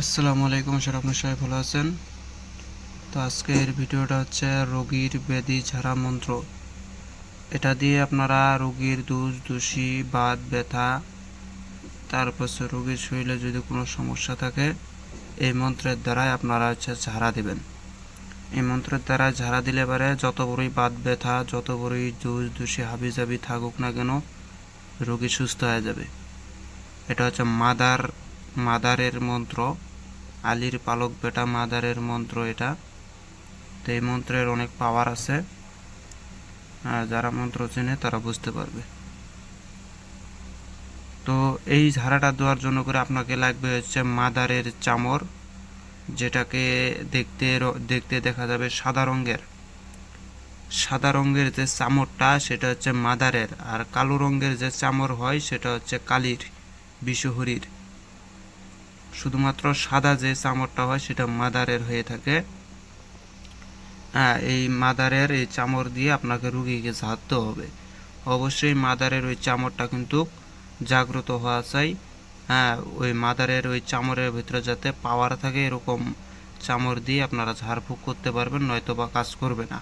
আসসালামু আলাইকুম স্যার আপনার সবাই ভালো আছেন। তো আজকের ভিডিওটা হচ্ছে রোগীর ব্যাধি ঝাড়া মন্ত্র। এটা দিয়ে আপনারা রোগীর দুষ দোষী বাদ ব্যথা, তারপর রোগীর শরীরে যদি কোনো সমস্যা থাকে, এই মন্ত্রের দ্বারাই আপনারা হচ্ছে ঝাড়া দিবেন। এই মন্ত্রের দ্বারা ঝাড়া দিলে পারে যত বড়ই বাদ ব্যথা, যত বড়ই দুষ, দোষী হাবি জাবি থাকুক না কেন, রোগী সুস্থ হয়ে যাবে। এটা হচ্ছে মাদার, মাদারের মন্ত্র। আলীর পালক বেটা মাদারের মন্ত্র এটা। তো এই মন্ত্রের অনেক পাওয়ার আছে। যারা মন্ত্র চেনে তারা বুঝতে পারবে। তো এই ঝাড়াটা দেওয়ার জন্য করে আপনাকে লাগবে হচ্ছে মাদারের চামর, যেটাকে দেখতে দেখতে দেখা যাবে সাদা রঙের। সাদা রঙের যে চামরটা, সেটা হচ্ছে মাদারের। আর কালো রঙের যে চামর হয়, সেটা হচ্ছে কালির, বিশুহরির। শুধুমাত্র সাদা যে চামড়টা হয়, সেটা মাদারের হয়ে থাকে। হ্যাঁ এই মাদারের এই চামড় দিয়ে আপনাকে রুগীকে ঝাড়তে হবে। অবশ্যই মাদারের ওই চামড়টা কিন্তু জাগ্রত হওয়া চাই। হ্যাঁ ওই মাদারের ওই চামড়ের ভিতরে যাতে পাওয়ার থাকে, এরকম চামড় দিয়ে আপনারা ঝাড়ফুঁক করতে পারবেন, নয়তো বা কাজ করবে না।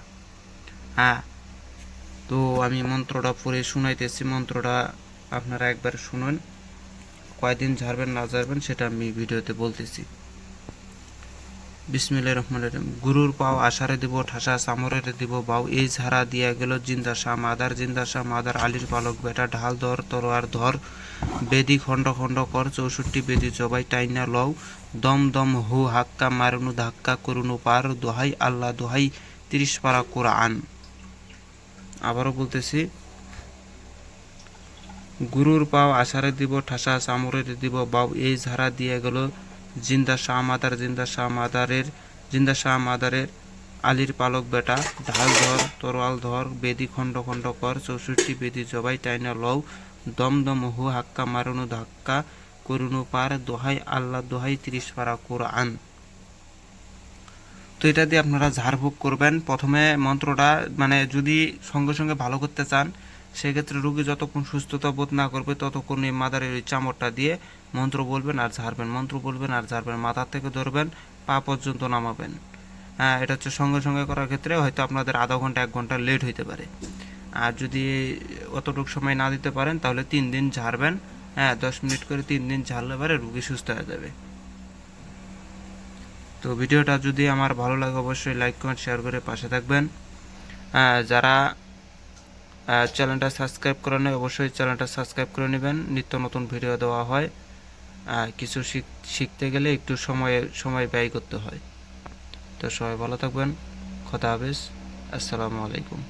হ্যাঁ তো আমি মন্ত্রটা পড়ে শুনাইতেছি। মন্ত্রটা আপনারা একবার শুনুন। কয়দিন ঝাড়বেন, না ঝাড়বেন, সেটা আমি ভিডিওতে বলতেছি। বিসমিল্লাহ রহমান রহিম। গুরুর পাও আশারে দিব, ঠাসা সামরের দিব, বাউ এই ঝাড়া দিয়া গেল জিন্দা শাহ মাদার জিন্দা শাহ মাদার আলীর পালক, বেটা ঢাল ধর, তরোয়ার ধর, বেদি খণ্ড খণ্ড কর, চৌষট্টি বেদি জবাই, টাইনা লও, দম দম হু, হাক্কা মারুনু, ধাক্কা করুনু, পার, দোহাই, আল্লাহ দোহাই, তিরিশ পারা কোরআন। আবারও বলতেছি গুরুর পাও আষাঢ়ে দিব, ঠাসা চামড়ের দিব বাউ এই ঝাড়া দিয়ে গেল। জিন্দা শাহ মাদার, জিন্দা শাহ মাদারের, জিন্দা শাহ মাদারের আলীর পালক বেটা। ঢাল ধর, তরোয়াল ধর, বেদি খণ্ড খণ্ড কর, চৌষট্টি বেদি জবাই টাইনা লও। দম দম হু, হাক্কা মারুনু ধাক্কা করুনু পার, দোহাই আল্লাহ, দোহাই তিরিশ পারা কোরআন। তো এটা দিয়ে আপনারা ঝাড়ফুঁক করবেন। প্রথমে মন্ত্রটা মানে যদি সঙ্গে সঙ্গে ভালো করতে চান সেক্ষেত্রে রুগী যতক্ষণ সুস্থতা বোধ না করবে ততক্ষণ এই মাদারের ওই চামড়টা দিয়ে মন্ত্র বলবেন আর ঝাড়বেন মন্ত্র বলবেন আর ঝাড়বেন মাথা থেকে ধরবেন পা পর্যন্ত নামাবেন। হ্যাঁ এটা হচ্ছে সঙ্গে সঙ্গে করার ক্ষেত্রে হয়তো আপনাদের আধা ঘণ্টা এক ঘণ্টা লেট হইতে পারে। আর যদি অতটুকু সময় না দিতে পারেন তাহলে তিন দিন ঝাড়বেন। হ্যাঁ দশ মিনিট করে তিন দিন ঝাড়লে পারে রুগী সুস্থ হয়ে যাবে। তো ভিডিওটা যদি আমার ভালো লাগে অবশ্যই লাইক কমেন্ট শেয়ার করে পাশে থাকবেন। আহ, যারা চ্যানেলটা সাবস্ক্রাইব করে নেয় অবশ্যই চ্যানেলটা সাবস্ক্রাইব করে নেবেন। নিত্য নতুন ভিডিও দেওয়া হয়। কিছু শিখ- শিখতে গেলে একটু সময় সময় ব্যয় করতে হয়। তো সবাই ভালো থাকবেন। খোদা হাফেজ। আসসালামু আলাইকুম।